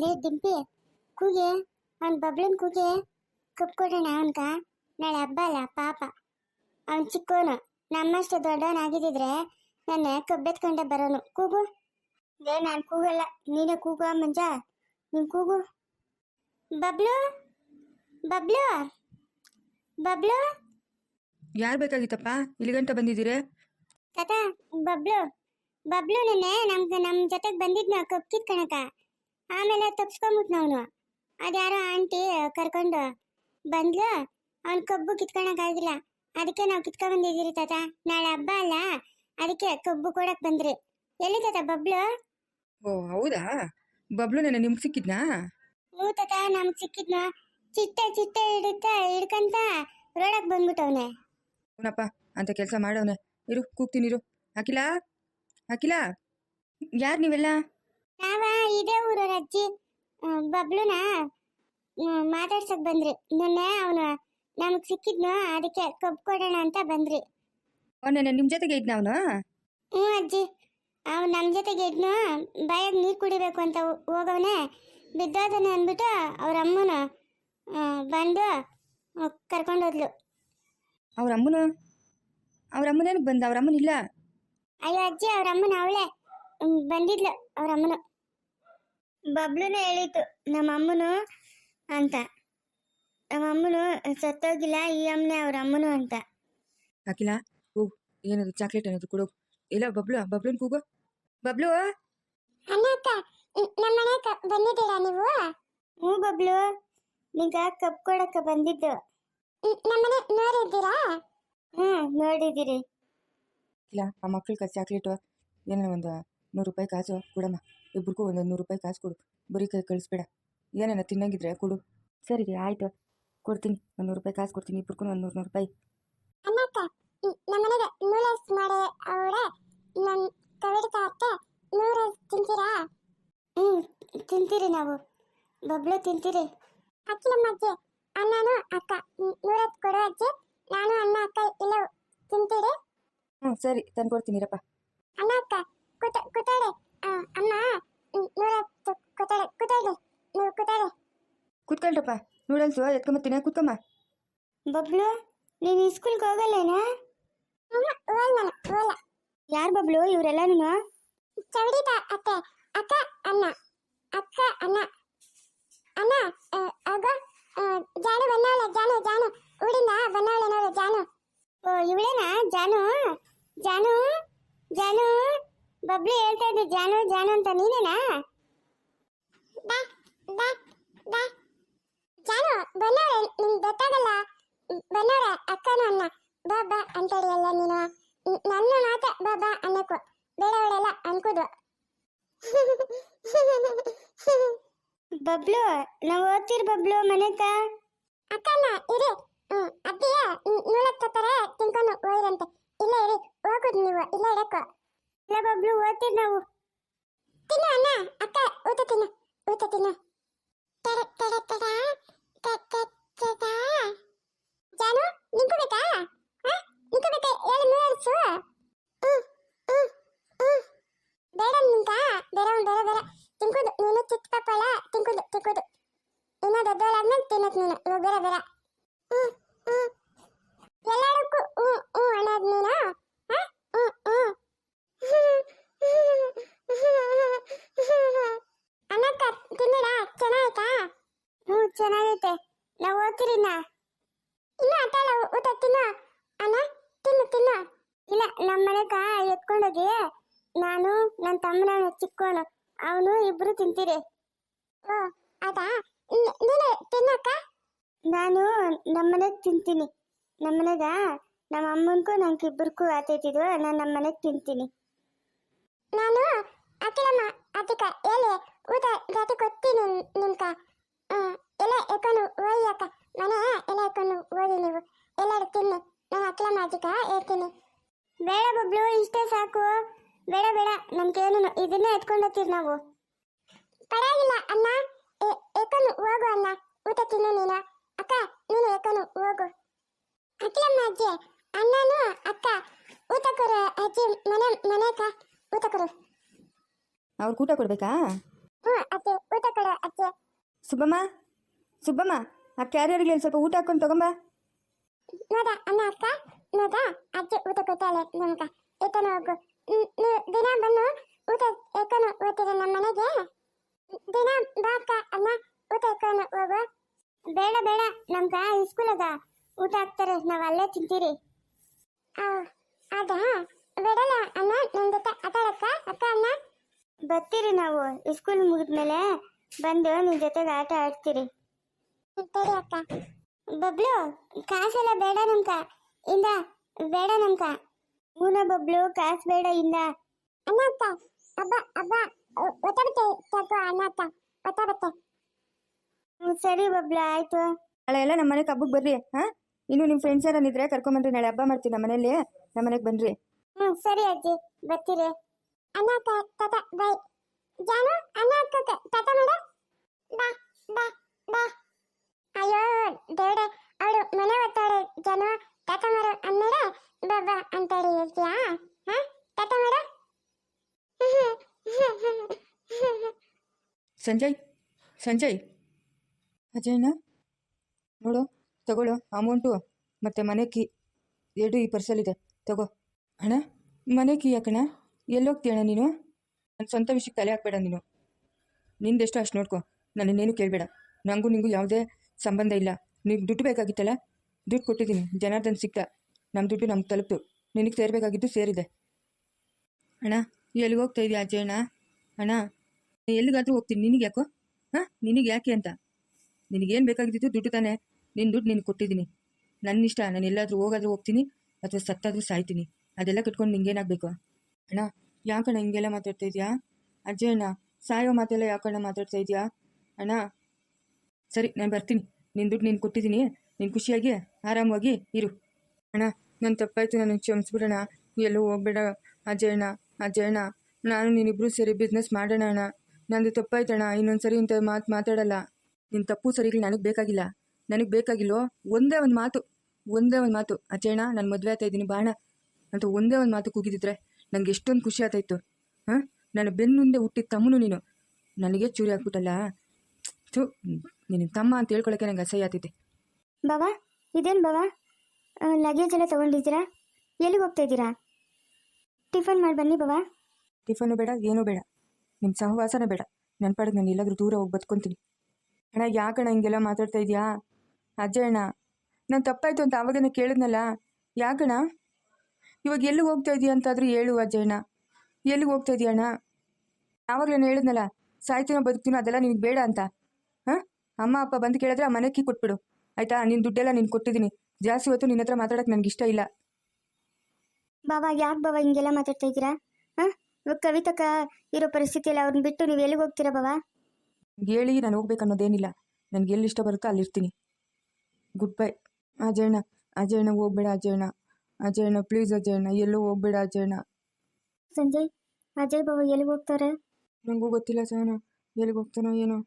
ಲೇ ದಿಂಪಿ ಕೂಗೆ ಅವ್ನ ಬಬ್ಲನ್ ಕೂಗೆ ಕಪ್ ಕೊಡೋಣ ಅವನ್ಕ ನಾಳೆ ಹಬ್ಬ ಅಲ್ಲ ಪಾಪ. ಅವನ್ ಚಿಕ್ಕೋನು ನಮ್ಮಷ್ಟು ದೊಡ್ಡವನಾಗಿದ್ದಿದ್ರೆ ನನ್ನ ಕಬ್ಬೆತ್ಕೊಂಡೆ ಬರೋನು. ಕೂಗು. ಲೇ ನಾನು ಕೂಗಲ್ಲ. ನೀನೇ ಕೂಗು ಮಂಜ. ನೀನು ಕೂಗು. ಬಬ್ಲು? ಬಬ್ಲು? ಬಬ್ಲು? ಯಾರು ಬೇಕಾಗಿತ್ತಪ್ಪ? ಇಲ್ಲಿ ಗಂಟ ಬಂದಿದ್ದೀರಿ? ತಾತ ಬಬ್ಲು. ಬಬ್ಲು ನೆನ್ನೆ ನಮ್ಗೆ ನಮ್ಮ ಜೊತೆಗೆ ಬಂದಿದ್ನ ಕಪ್ ಕಿತ್ಕಣಕ. ಆಮೇಲೆ ತಪ್ಸ್ಕೊಂಬಿಟ್ನ ಅವನು. ಅದ್ಯಾರೋ ಆಂಟಿ ಕರ್ಕೊಂಡು ಬಂದ್ಲು. ಅವ್ನ ಕಬ್ಬು ಕಿತ್ಕೊಳಕ್ಕಾಗಿಲ್ಲ. ಅದಕ್ಕೆ ನಾವು ಕಿತ್ಕೊಂಡ್ ಬಂದಿದ್ದೀರಿ ತಾತ. ನಾಳೆ ಹಬ್ಬ ಅಲ್ಲ. ಅದಕ್ಕೆ ಕಬ್ಬು ಕೊಡಕ್ ಬಂದ್ರಿ. ಎಲ್ಲಿ ತಾತ ಬಬ್ಲು? ಓ ಹೌದಾ? ಬಬ್ಲು ನನ್ನ ನಿಮ್ಗೆ ಸಿಕ್ಕಿದ್ನಾ? ಹ್ಞೂ ತಾತ ನಮ್ಗೆ ಸಿಕ್ಕಿದ್ನ. ಚಿಟ್ಟೆ ಚಿಟ್ಟೆ ಹಿಡಿತ ಹಿಡ್ಕಂತ ರೋಡಕ್ ಬಂದ್ಬಿಟ್ಟವ್ನೆ ಅವನಪ್ಪ ಅಂತ ಕೆಲಸ ಮಾಡವನೆ. ಇರು ಕೂಗ್ತೀನಿ ಇರು. ಅಖಿಲ? ಅಖಿಲ? ಯಾರು ನೀವೆಲ್ಲ? ನಾವ ಇದೇ ಊರವ್ರ ಅಜ್ಜಿ ಬಬ್ಲುನ ಮಾತಾಡ್ಸಕ್ ಬಂದ್ರಿ. ನಿನ್ನೆ ಅವನು ನಮಗ್ ಸಿಕ್ಕಿದ್ನು ಅದಕ್ಕೆ ಕಬ್ಬು ಕೊಡೋಣ ಅಂತ ಬಂದ್ರಿ. ಓ ನಿಮ್ಮ ಜೊತೆಗೆ ಇದ್ನ ಅವನು? ಹ್ಞೂ ಅಜ್ಜಿ ಅವ್ನು ನಮ್ಮ ಜೊತೆಗೆ ಇದ್ನು ಬಾಯಾಗ ನೀರು ಕುಡಿಬೇಕು ಅಂತ ಹೋಗವನೆ. ಬಿದ್ದೋದನೆ ಅಂದ್ಬಿಟ್ಟು ಅವ್ರ ಅಮ್ಮನ ಬಂದು ಕರ್ಕೊಂಡೋದ್ಲು ಅವ್ರ ಅಮ್ಮನು? ಅವ್ರ ಅಮ್ಮನೇನು ಬಂದ? ಅವ್ರ ಅಮ್ಮನಿಲ್ಲ ಅಯ್ಯೋ ಅಜ್ಜಿ ಅವ್ರ ಅಮ್ಮನ ಅವಳೆ ಬಂದಿದ್ಲು ಅವ್ರ ಅಮ್ಮನು. ಬಬ್ಲುನೇ ಹೇಳಿತು ನಮ್ಮ ಅಮ್ಮನು ಅಂತ. ನಮ್ಮ ಅಮ್ಮನು ಸತ್ತೋಗಿಲ್ಲ ಈ ಅಮ್ಮನೆ ಅವ್ರ ಅಮ್ಮನು ಅಂತ. ಅಖಿಲ ಹೋಗು. ಏನಾದ್ರು ಚಾಕ್ಲೇಟ್ ಅನ್ನೋದು ಕೊಡು. ಇಲ್ಲ ಬಬ್ಲು ಬಬ್ಲುನ್ ಕೂಗು. ಬಬ್ಲು? ಅಣ್ಣಕ್ಕ ನಮ್ಮ ಮನೆಗೆ ಬಂದಿದ್ದೀರಾ ನೀವು? ಹ್ಞೂ ಬಬ್ಲು. ನಿಂಗ ಕಪ್ ಕೊಡಕ್ಕ ಬಂದಿದ್ದು. ನಮ್ಮನೆ ನೋಡಿದ್ದೀರಾ? ಹ್ಞೂ ನೋಡಿದ್ದೀರಿ ಇಲ್ಲ ಆ ಮಕ್ಳಿಗೆ ಚಾಕ್ಲೇಟು ಏನೋ ಒಂದು ನೂರು ರೂಪಾಯಿ ಕಾಸು ಕೊಡಮ್ಮ. ಇಬ್ರಿಗೂ ಒಂದು ನೂರು ರೂಪಾಯಿ ಕಾಸು ಕೊಡು. ಬರೀ ಕೈ ಕಳಿಸ್ಬೇಡ. ಏನೇನ ತಿನ್ನಂಗಿದ್ರೆ ಕೊಡು. ಸರಿ ರೀ ಆಯಿತು. ಕೊಡ್ತೀನಿ. ಒಂದು ನೂರು ರೂಪಾಯಿ ಕಾಸು ಕೊಡ್ತೀನಿ. ಇಬ್ರಿಗೂ ಒಂದು ನೂರು ನೂರು ರೂಪಾಯಿ ಅಣ್ಣಕ್ಕ ನಮ್ಮನೆಗೆ ನೂಡಲ್ಸ್ ಮಾಡಿ ಅವಳೆ ನನ್ನ ಕವಿಡಿಕ ಅತ್ತೆ ನೂಡಲ್ಸ್ ತಿಂತೀರಾ? ಹ್ಞೂ ತಿಂತೀರಿ ನಾವು. ಬಬ್ಲು ತಿಂತೀರಿ. ಅಕ್ಕಿಲಮ್ಮ ಅಜ್ಜಿ ಅಣ್ಣನು ಅಕ್ಕ ನೂರತ್ ಕೊಡು ಅಜ್ಜಿ ನಾನು ಅಣ್ಣ ಅಕ್ಕ ಇಲ್ಲ ತಿಂತೀರಿ? ಹ್ಞೂ ಸರಿ ತಂದು ಕೊಡ್ತೀನಿ ರಪ್ಪ ಅಣ್ಣ ಅಕ್ಕ ಕುಟ ಆ, ಅಮ್ಮ ನೂರತ್ತು ಕೂತಾಳೆ ಕೂತಾಳೆ ನೀವು ಕೂತಾಳೆ ಕೂತ್ಕೊಳ್ರಪ್ಪ ನೂಡಲ್ಸು ಎತ್ಕೊಂಬತ್ತೀನಿ ಕೂತ್ಕೊಮ್ಮ. ಬಬ್ಲು ನೀನು ಸ್ಕೂಲ್ಗೆ ಹೋಗಲ್ಲೇನಾ? ಯಾರು ಬಬ್ಲು ಇವರೆಲ್ಲನೂ ಚೌಡಿತ ಅತ್ತೆ ಅಕ್ಕ ಅಣ್ಣ. ಅಕ್ಕ ಅಣ್ಣ. ಅಣ್ಣ ಆಗ ಜಾನು ಬಂದವಳೆ ಜಾನು ಜಾನು. ಊರಿಂದ ಬಂದವಳೆ ನೋಡು ಜಾನು. ಓ ಇವಳೇನಾ ಜಾನು? ಜಾನು? ಜಾನು? ಬಬ್ಲು ಹೇಳ್ತಾ ಇದ್ದೆ ಜಾನು ಜಾನು ಅಂತ. ನೀನೇನಾ? ಬಾ ಬಾ ಬಾ. ಜಾನು ಬಂದವಳೆ ನಿಮ್ಗೆ ಗೊತ್ತಾಗಲ್ಲ. ಬಂದವಳೆ ಅಕ್ಕನ ಅಣ್ಣ. ಬಾ ಬಾ ಅಂತ ಎಲ್ಲ ನೀನು. ನನ್ನ ಮಾತ ಬಾ ಬಾ ಅನ್ನಕ್ಕೂ. ಬೇರೆಯವಳೆಲ್ಲ ಅನ್ಕೋದು. ಬಬ್ಲು ನಾವು ಓದ್ತಿರ್ ಬಬ್ಲು ಮನೆಕ? ಅಕ್ಕನ ಇರಿ. ಅತ್ತಿಯ ನೂಲಕ್ಕೆ ತರ ತಿನ್ಕೊಂಡು ಹೋಯ್ರಂತೆ ಇಲ್ಲ ಇರಿ ಹೋಗುದು ನೀವು ಇಲ್ಲ ಇಡಕ್ಕೋ ಇಲ್ಲ ಬಬ್ಲು ಓದ್ತಿರ್ ನಾವು. ತಿನ್ನು ಅಣ್ಣ ಅಕ್ಕ ಊಟ ತಿನ್ನ ಊಟ ತಿನ್ನ. ತಡ ತಡ ತಡ ತ- ತ- ತಡ. ಜಾನು ನಿಂತ್ಕೋಬೇಕಾ? ಹಾ? ನಿಂತ್ಕೋಬೇಕಾ? ಹೇಳು ಹ್ಮ್ ಬೇಡ ನಿಂಕ ಬೇರೆ ಬೇಡ ಬೇಡ ತಿನ್ಕೋದು ನೀನು ಚಿಕ್ಕ ಪಾಪಳ ತಿನ್ಕೋದು ತಿನ್ಕೋದು ಇನ್ನ ದೊಡ್ಡವಳಾದ್ಮೇಲೆ ತಿನ್ನಕ್ ನೀನು. ಇವಾಗ ಬೇರೆ ಬೇರೆ ಹ್ಮ್ ಎಲ್ಲದಕ್ಕೂ ಹ್ಞೂ ಹ್ಞೂ ಅನ್ನೋದು ನೀನು. ಹಾ? ಹ್ಞೂ ಹ್ಞೂ ಅನ್ನಕ್ಕ ತಿನ್ನಡ ಚೆನ್ನಾಯ್ತಾ ಹ್ಞೂ ಚೆನ್ನಾಗೈತೆ. ನಾವು ಓದ್ತಿರಿನ ಇನ್ನು ಅತ್ತಲ್ಲ ಊಟ ತಿನ್ನು ಅಣ್ಣ ತಿನ್ನು ತಿನ್ನು. ಇಲ್ಲ ನಮ್ಮ ಮನೆಗ ಎತ್ಕೊಂಡೋಗಿ ನಾನು ನನ್ನ ತಮ್ಮನ ಚಿಕ್ಕವನು ಅವನು ಇಬ್ರು ತಿಂತೀರಿ. ಓ ಅದಾ ನೀನು ತಿನ್ನಕ್ಕ ನಾನು ನಮ್ಮನೆಗೆ ತಿಂತೀನಿ. ನಮ್ಮನೆಗ ನಮ್ಮ ಅಮ್ಮನಿಗೂ ನಂಗೆ ಇಬ್ಬರಿಗೂ ಆತೈತಿದ್ವು ನಾನು ನಮ್ಮ ಮನೆಗೆ ತಿಂತೀನಿ. ನಾನು ಅಕ್ಕಿಲಮ್ಮ ಅದಕ್ಕ ಎಲೆ ಊಟ ಜಾತಿ ಕೊಡ್ತೀನಿ ನಿಮ್ಕ. ಎಲೆ ಎಕ್ಕೊಂಡು ಓದಿ ಅಕ್ಕ. ಮನೆ ಎಲೆ ಎಕ್ಕೊಂಡು ಓದಿ ನೀವು. ಎಲ್ಲರೂ ತಿನ್ನಿ. ನಾನು ಅಕ್ಕಿಲಮ್ಮ ಅಜ್ಜಿಕ ಹೇಳ್ತೀನಿ. ಬೇಡ ಬಬ್ಲು, ಇಷ್ಟೇ ಸಾಕು. ಬೇಡ ಬೇಡ. ನಮ್ಗೇನು ಇದನ್ನೇ ಎತ್ಕೊಂಡು ಹೋಗ್ತೀವಿ ನಾವು. ಪರವಾಗಿಲ್ಲ ಅಣ್ಣ. ಎಕ್ಕೊಂಡು ಹೋಗು ಅಣ್ಣ. ಊಟ ತಿನ್ನು ನೀನು ನೀನು ಎಕ್ಕೊಂಡು ಹೋಗು ಅಕ್ಕಿಲಮ್ಮ ಅಜ್ಜಿ ಅಣ್ಣನು ಅಕ್ಕ ಊಟ ಕೊಡು ಅಜ್ಜಿ ಮನೆ ಮನೆಕ ಊಟ ಕೊಡು ಅವ್ರಿಗೆ ಊಟ ಕೊಡ್ಬೇಕಾ? ಅಜ್ಜಿ ಊಟ ಕೊಡು ಅಜ್ಜಿ ಸುಬ್ಬಮ್ಮ ಸುಬ್ಬಮ್ಮ ಆ ಕ್ಯಾರಿಯರ್ಗೆ ಸ್ವಲ್ಪ ಊಟ ಹಾಕೊಂಡು ತಗೊಂಬ. ನೋಡ ಅಣ್ಣ ಅಕ್ಕ ನೋಡ ಅಜ್ಜಿ ಊಟ ಕೊಡ್ತಾಳೆ ನಮ್ಗ. ಹೋಗು. ನೀವು ದಿನ ಬಂದು ಊಟ ಎತ್ಕೊಂಡು ಹೋಗ್ತೀರ ನಮ್ಮ ಮನೆಗೆ? ದಿನ ಊಟ ಎತ್ಕೊಂಡು ಹೋಗು. ಬೇಡ ಬೇಡ ನಮ್ಗ ಅದ ಊಟ ಹಾಕ್ತಾರೆ ನಾವು ಅಲ್ಲೇ ತಿಂತೀರಿ. ಆ, ಅದಾ ಬೇಡಲ್ಲ ಅಣ್ಣ ನನ್ನ ಜೊತೆ ಆಟ ಆಡಕ್ಕ ಅಕ್ಕ ಅಣ್ಣ. ಬರ್ತೀರಿ ನಾವು ಸ್ಕೂಲ್ ಮುಗಿದ್ಮೇಲೆ ಬಂದು ನಿನ್ ಜೊತೆಗೆ ಆಟ ಆಡ್ತೀರಿ. ಸರಿ ಅಕ್ಕ. ಬಬ್ಲು ಕಾಸೆಲ್ಲ ಬೇಡ ನಮ್ಕ ಇಂದ ಬೇಡ ನಮ್ಕ ಮೂನ ಬಬ್ಲು ಕಾಸು ಬೇಡ ಇಂದ. ಅಣ್ಣಕ್ಕ ಅಬ್ಬ ಅಬ್ಬ ಒತ್ತಾಬತ್ತೆ ತಗೋ ಅಣ್ಣಕ್ಕ ಒತ್ತಾಬತ್ತೆ ಸರಿ ಬಬ್ಲು ಆಯ್ತು. ನಾಳೆ ಎಲ್ಲ ನಮ್ಮ ಮನೆಗೆ ಹಬ್ಬಕ್ಕೆ ಬರ್ರಿ ಹಾಂ? ಇನ್ನು ನಿಮ್ಮ ಫ್ರೆಂಡ್ಸ್ ಯಾರನ್ನಿದ್ರೆ ಕರ್ಕೊಂಬನ್ರಿ ನಾಳೆ ಹಬ್ಬ ಮಾಡ್ತೀನಿ ನಮ್ಮ ಮನೇಲಿ ನಮ್ಮ ಮನೆಗೆ ಬನ್ರಿ. ಹ್ಮ್ ಸರಿ ಅಜ್ಜಿ ಬರ್ತೀರಿ. ಅಣ್ಣಕ್ಕ ವೈ ಜಾನು ಅಕ್ಕ ತಾತ ಮಾಡ ಬಾ ಬಾ ಬಾ. ಅಯ್ಯೋ, ದೇವ್ರೆ, ಅವಳು ಮನೆ ಒತ್ತಾಳೆ. ಜಾನು, ತಾತ ಮಾಡು ಅಂದ್ಮೇಲೆ ಬಾ ಬಾ ಅಂತೇಳಿ ಹೇಳ್ತೀಯಾ? ಹಾ, ತಾತ ಮಾಡು ಸಂಜಯ್ ಸಂಜಯ್. ಅಜಯ್ನ ನೋಡು, ತಗೊಳ್ಳೋ ಅಮೌಂಟು ಮತ್ತು ಮನೆ ಕೀ, ಎರಡು ಈ ಪರ್ಸಲ್ಲಿದೆ ತಗೋ. ಅಣ್ಣ, ಮನೆ ಕೀ ಯಾಕಣ್ಣ? ಎಲ್ಲೋಗ್ತೀಯಣ್ಣ ನೀನು? ನನ್ನ ಸ್ವಂತ ವಿಷಯಕ್ಕೆ ತಲೆ ಹಾಕ್ಬೇಡ ನೀನು. ನಿಂದೆಷ್ಟು ಅಷ್ಟು ನೋಡ್ಕೊ. ನನ್ನನ್ನೇನು ಕೇಳಬೇಡ. ನನಗೂ ನಿಂಗೂ ಯಾವುದೇ ಸಂಬಂಧ ಇಲ್ಲ. ನೀವು ದುಡ್ಡು ಬೇಕಾಗಿತ್ತಲ್ಲ? ದುಡ್ಡು ಕೊಟ್ಟಿದ್ದೀನಿ. ಜನಾರ್ದನ್ ಸಿಕ್ತ. ನಮ್ಮ ದುಡ್ಡು ನಮ್ಗೆ ತಲುಪ್ತು. ನಿನಗೆ ಸೇರಬೇಕಾಗಿದ್ದು ಸೇರಿದೆ. ಅಣ್ಣ ಎಲ್ಲಿಗೆ ಹೋಗ್ತಾ ಇದೆಯಾ ಅಜಯಣ್ಣ ಅಣ್ಣ? ಎಲ್ಲಿಗಾದರೂ ಹೋಗ್ತೀನಿ. ನಿನಗೆ ಯಾಕೋ? ಹಾಂ? ನಿನಗೆ ಯಾಕೆ ಅಂತ? ನಿನಗೇನು ಬೇಕಾಗಿದ್ದು ದುಡ್ಡು ತಾನೆ. ನಿನ್ನ ದುಡ್ಡು ನಿನಗೆ ಕೊಟ್ಟಿದ್ದೀನಿ. ನನ್ನ ಇಷ್ಟ. ನಾನು ಎಲ್ಲಾದರೂ ಹೋಗಾದ್ರೂ ಹೋಗ್ತೀನಿ. ಅಥವಾ ಸತ್ತಾದರೂ ಸಾಯ್ತೀನಿ. ಅದೆಲ್ಲ ಕಟ್ಕೊಂಡು ನಿಂಗೇನಾಗಬೇಕು? ಅಣ್ಣ, ಯಾಕಣ್ಣ ಹಿಂಗೆಲ್ಲ ಮಾತಾಡ್ತಾ ಇದೆಯಾ ಅಜ್ಜಯ್ ಅಣ್ಣ ಸಾಯೋ ಮಾತೆಲ್ಲ ಯಾಕಣ್ಣ ಮಾತಾಡ್ತಾ ಇದೆಯಾ ಅಣ್ಣ, ಸರಿ, ನಾನು ಬರ್ತೀನಿ. ನಿನ್ನ ದುಡ್ಡು ನೀನು ಕೊಟ್ಟಿದ್ದೀನಿ. ನೀನು ಖುಷಿಯಾಗಿ, ಆರಾಮವಾಗಿ ಇರು. ಅಣ್ಣ ನನ್ನ ತಪ್ಪಾಯ್ತು, ನಾನು ಕ್ಷಮಿಸ್ಬಿಡೋಣ ಎಲ್ಲೂ ಹೋಗ್ಬೇಡ. ಅಜಯಣ್ಣ ಅಜಯಣ್ಣ ನಾನು ನೀನಿಬ್ರು ಸೇರಿ ಬಿಸ್ನೆಸ್ ಮಾಡೋಣ ಅಣ್ಣ. ನಂದು ತಪ್ಪಾಯ್ತಣ್ಣ ಇನ್ನೊಂದು ಸರಿ ಇಂಥ ಮಾತು ಮಾತಾಡಲ್ಲ. ನಿನ್ನ ತಪ್ಪು ಸರಿಗಳು ನನಗೆ ಬೇಕಾಗಿಲ್ಲ. ನನಗೆ ಬೇಕಾಗಿಲ್ಲೋ? ಒಂದೇ ಒಂದು ಮಾತು. ಒಂದೇ ಒಂದು ಮಾತು. ಅಜಯಣ್ಣ ನಾನು ಮದುವೆ ಆಗ್ತಾ ಇದ್ದೀನಿ. ಬಾಣ. ಅಂತ ಒಂದೇ ಒಂದು ಮಾತು ಕೂಗಿದಿದ್ರೆ ನನಗೆ ಎಷ್ಟೊಂದು ಖುಷಿ ಆಗ್ತಾಯಿತ್ತು ಹಾಂ? ನನ್ನ ಬೆನ್ನುಂದೆ ಹುಟ್ಟಿದ ತಮ್ಮನು ನೀನು. ನನಗೆ ಚೂರಿ ಹಾಕ್ಬಿಟ್ಟಲ್ಲ. ಥೂ ನಿನ್ನ ತಮ್ಮ ಅಂತ ಹೇಳ್ಕೊಳಕ್ಕೆ ನಂಗೆ ಅಸಹ್ಯ ಆಗ್ತೈತೆ ಬಾಬಾ ಇದೇನು ಬಾಬಾ ಲಗೇಜ್ ಎಲ್ಲ ತಗೊಂಡಿದ್ದೀರಾ? ಎಲ್ಲಿಗೆ ಹೋಗ್ತಾ ಇದ್ದೀರಾ? ಟಿಫನ್ ಮಾಡಿ ಬನ್ನಿ ಬಾಬಾ ಟಿಫನು ಬೇಡ ಏನೂ ಬೇಡ. ನಿಮ್ಮ ಸಹವಾಸನೇ ಬೇಡ. ನನ್ನ ಪಾಡಿಗೆ ನಾನು ಎಲ್ಲಾದರೂ ದೂರ ಹೋಗಿ ಬದ್ಕೊತೀನಿ. ಅಣ್ಣ ಯಾಕಣ್ಣ ಹಿಂಗೆಲ್ಲ ಮಾತಾಡ್ತಾ ಇದೆಯಾ? ಅಜ್ಜ ಅಣ್ಣ ನಾನು ತಪ್ಪಾಯ್ತು ಅಂತ ಆವಾಗನೇ ಕೇಳಿದ್ನಲ್ಲ. ಯಾಕಣ್ಣ? ಇವಾಗ ಎಲ್ಲಿಗೆ ಹೋಗ್ತಾ ಇದೀಯ ಅಂತಾದರೂ ಹೇಳು ಅಜಯಣ್ಣ. ಎಲ್ಲಿಗೆ ಹೋಗ್ತಾ ಇದೀಯ ಅಣ್ಣ? ಆವಾಗಲೇ ನಾನು ಹೇಳಿದ್ನಲ್ಲ ಸಾಯ್ತೀನೋ ಬದುಕ್ತೀನೋ ಅದೆಲ್ಲ ನಿನಗೆ ಬೇಡ ಅಂತ. ಹಾಂ? ಅಮ್ಮ ಅಪ್ಪ ಬಂದು ಕೇಳಿದ್ರೆ ಆ ಮನೆಗೆ ಕೊಟ್ಬಿಡು. ಆಯಿತಾ? ನಿನ್ನ ದುಡ್ಡೆಲ್ಲ ನೀನು ಕೊಟ್ಟಿದ್ದೀನಿ. ಜಾಸ್ತಿ ಹೊತ್ತು ನಿನ್ನ ಹತ್ರ ಮಾತಾಡೋಕ್ಕೆ ನನಗೆ ಇಷ್ಟ ಇಲ್ಲ. ಬಾಬಾ ಯಾಕೆ ಬಾಬಾ ಹಿಂಗೆಲ್ಲ ಮಾತಾಡ್ತಾ ಇದ್ದೀರಾ? ಹಾಂ? ಇವಾಗ ಕವಿತಕ್ಕ ಇರೋ ಪರಿಸ್ಥಿತಿಯಲ್ಲಿ ಅವ್ರನ್ನ ಬಿಟ್ಟು ನೀವು ಎಲ್ಲಿಗೆ ಹೋಗ್ತೀರಾ ಬಾಬಾ ಹೇಳಿ ನಾನು ಹೋಗ್ಬೇಕು ಅನ್ನೋದೇನಿಲ್ಲ. ನನಗೆ ಎಲ್ಲಿ ಇಷ್ಟ ಬರುತ್ತೋ ಅಲ್ಲಿರ್ತೀನಿ. ಗುಡ್ ಬೈ ಅಜಯಣ್ಣ ಅಜಯಣ್ಣ ಹೋಗ್ಬೇಡ ಅಜಯಣ್ಣ. ಅಜಯಣ್ಣ ಪ್ಲೀಸ್ ಅಜಯಣ್ಣ ಎಲ್ಲೂ ಹೋಗ್ಬೇಡ ಅಜಯಣ್ಣ. ಸಂಜಯ್ ಅಜಯ್ ಬಾಬಾ ಎಲ್ಲಿಗೆ ಹೋಗ್ತಾರೆ? ನನಗೂ ಗೊತ್ತಿಲ್ಲ ಸಹನ ಎಲ್ಲಿಗೆ ಹೋಗ್ತಾನೋ ಏನೋ.